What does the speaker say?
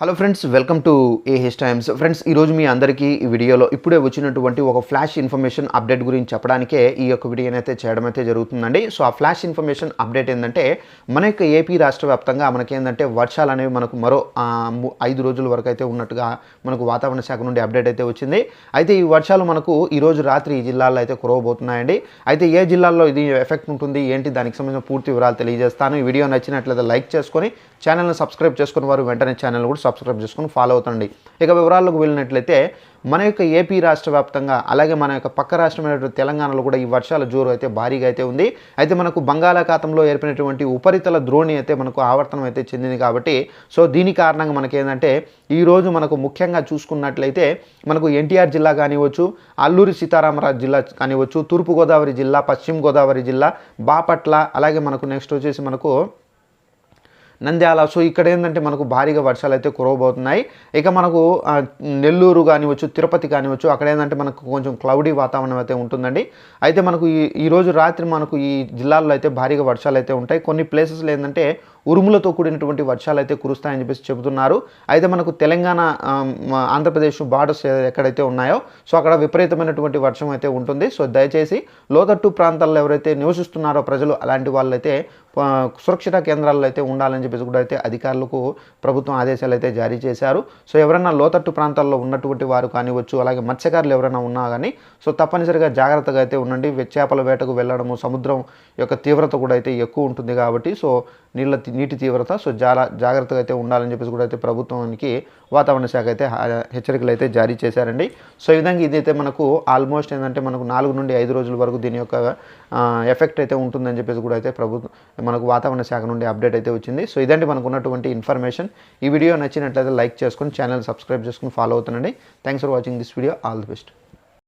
Hello friends welcome to A H times friends ఈరోజు మీ అందరికీ ఈ వీడియోలో ఇప్పుడే వచ్చినటువంటి ఒక ఫ్లాష్ ఇన్ఫర్మేషన్ అప్డేట్ గురించి చెప్పడానికే ఈ యొక్క వీడియోని అయితే చేయడం అయితే జరుగుతుందండి. సో ఆ ఫ్లాష్ ఇన్ఫర్మేషన్ అప్డేట్ ఏంటంటే మన యొక్క ఏపీ రాష్ట్ర వ్యాప్తంగా మనకేంటంటే వర్షాలు అనేవి మనకు మరో ఐదు రోజుల వరకు అయితే ఉన్నట్టుగా మనకు వాతావరణ శాఖ నుండి అప్డేట్ అయితే వచ్చింది. అయితే ఈ వర్షాలు మనకు ఈ రోజు రాత్రి ఈ జిల్లాల్లో అయితే కురవబోతున్నాయండి. అయితే ఏ జిల్లాల్లో ఇది ఎఫెక్ట్ ఉంటుంది ఏంటి దానికి సంబంధించిన పూర్తి వివరాలు తెలియజేస్తాను. ఈ వీడియో నచ్చినట్లయితే లైక్ చేసుకొని ఛానల్ని సబ్స్క్రైబ్ చేసుకుని వారు వెంటనే ఛానల్ కూడా సబ్స్క్రైబ్ చేసుకుని ఫాలో అవుతండి ఇక వివరాలకు వెళ్ళినట్లయితే మన యొక్క ఏపీ రాష్ట్ర వ్యాప్తంగా అలాగే మన యొక్క పక్క రాష్ట్రమైనటువంటి తెలంగాణలో కూడా ఈ వర్షాల జోరు అయితే భారీగా అయితే ఉంది. అయితే మనకు బంగాళాఖాతంలో ఏర్పడినటువంటి ఉపరితల ద్రోణి అయితే మనకు ఆవర్తనం అయితే చెందింది కాబట్టి సో దీని కారణంగా మనకి ఏంటంటే మనకు ముఖ్యంగా చూసుకున్నట్లయితే మనకు ఎన్టీఆర్ జిల్లా కానివ్వచ్చు అల్లూరి సీతారామరాజు జిల్లా కానివ్వచ్చు తూర్పుగోదావరి జిల్లా పశ్చిమ గోదావరి జిల్లా బాపట్ల అలాగే మనకు నెక్స్ట్ వచ్చేసి మనకు నంద్యాల. సో ఇక్కడ ఏంటంటే మనకు భారీగా వర్షాలు అయితే కురవబోతున్నాయి. ఇక మనకు నెల్లూరు కానివచ్చు తిరుపతి కానివచ్చు అక్కడ ఏంటంటే మనకు కొంచెం క్లౌడీ వాతావరణం అయితే ఉంటుందండి. అయితే మనకు ఈ ఈరోజు రాత్రి మనకు ఈ జిల్లాల్లో అయితే భారీగా వర్షాలు అయితే ఉంటాయి. కొన్ని ప్లేసెస్లో ఏంటంటే ఉరుములతో కూడినటువంటి వర్షాలు అయితే కురుస్తాయని చెప్పేసి చెబుతున్నారు. అయితే మనకు తెలంగాణ ఆంధ్రప్రదేశ్ బార్డర్స్ ఎక్కడైతే ఉన్నాయో సో అక్కడ విపరీతమైనటువంటి వర్షం అయితే ఉంటుంది. సో దయచేసి లోతట్టు ప్రాంతాల్లో ఎవరైతే నివసిస్తున్నారో ప్రజలు అలాంటి వాళ్ళైతే సురక్షిత కేంద్రాల్లో అయితే ఉండాలని చెప్పేసి కూడా అయితే అధికారులకు ప్రభుత్వం ఆదేశాలు అయితే జారీ చేశారు. సో ఎవరైనా లోతట్టు ప్రాంతాల్లో ఉన్నటువంటి వారు కానివచ్చు అలాగే మత్స్యకారులు ఎవరైనా ఉన్నా కానీ సో తప్పనిసరిగా జాగ్రత్తగా అయితే ఉండండి. చేపల వేటకు వెళ్ళడము సముద్రం యొక్క తీవ్రత కూడా అయితే ఎక్కువ ఉంటుంది కాబట్టి సో నీళ్ళ నీటి తీవ్రత సో చాలా జాగ్రత్తగా అయితే ఉండాలని చెప్పేసి కూడా అయితే ప్రభుత్వానికి వాతావరణ శాఖ అయితే హెచ్చరికలు అయితే జారీ చేశారండి. సో ఈ విధంగా ఇదైతే మనకు ఆల్మోస్ట్ ఏంటంటే మనకు నాలుగు నుండి ఐదు రోజుల వరకు దీని యొక్క ఎఫెక్ట్ అయితే ఉంటుందని చెప్పేసి కూడా అయితే ప్రభుత్వం మనకు వాతావరణ శాఖ నుండి అప్డేట్ అయితే వచ్చింది. సో సో ఇదండి మనకు ఉన్నటువంటి ఇన్ఫర్మేషన్. ఈ వీడియో నచ్చినట్లయితే లైక్ చేసుకొని ఛానల్ సబ్స్క్రైబ్ చేసుకుని follow అవుతుండండి. Thanks for watching this video all the best